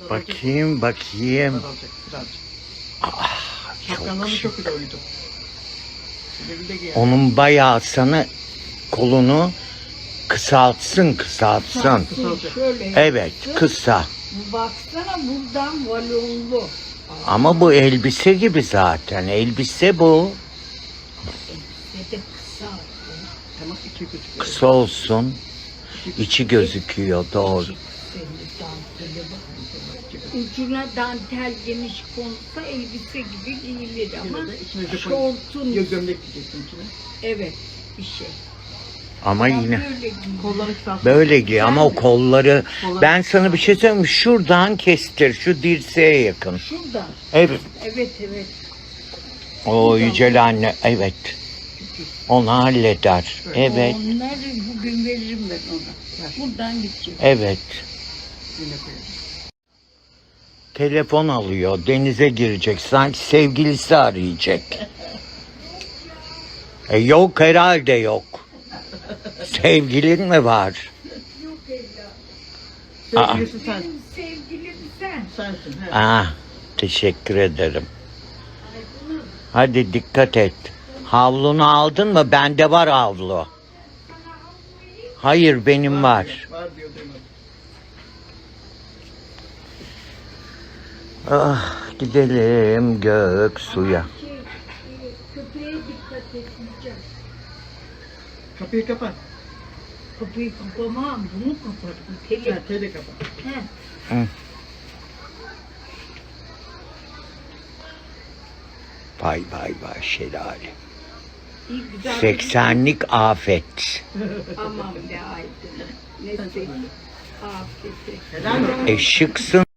Bakayım bakayım. Azalacak birazcık. Çok şık. çok güzel. Onun bayağı sana kolunu kısaltsın kısaltsın. Şöyle. Evet kısa. Baksana buradan valonlu. Ama bu elbise gibi zaten. Elbise bu. Ve de kısa. Tamam iki buçuk. Kısa olsun. İçi gözüküyor doğru. Ucuna dantel geniş konsa elbise gibi giyilir ama şortun Ya gömlek diyeceksin içine. evet bir şey. Ama Ama yine böyle. Kolları giy ama o kolları Kolları- ben sana bir şey söyleyeyim mi? Şuradan kestir şu dirseğe yakın. Şuradan. Evet. Evet evet. O Yücel anne evet. Onu halleder. Evet. Onları bugün veririm ben ona. Buradan gidecek. Evet. Yine. Telefon alıyor. Denize girecek. Sanki sevgilisi arayacak. E yok herhalde yok. Sevgilin mi var? Yok Ella. Sevgilisi sen. Benim sevgilim sen. Sensin. He. Ah, teşekkür ederim. Hadi dikkat et. Havlunu aldın mı? Bende var havlu. Hayır benim var. Var diyor. Ah, gidelim gök suya. Köpeğe dikkat etmeyeceğim. Kapıyı kapat. Kapıyı kapamam. Bunu kapat. Teli. Ha, teli kapat. He. Vay vay vay şelale. İyi güzel. 80'lik afet. Aman be aydın. Ne seveyim. Afiyet. Helal olsun. E şıksın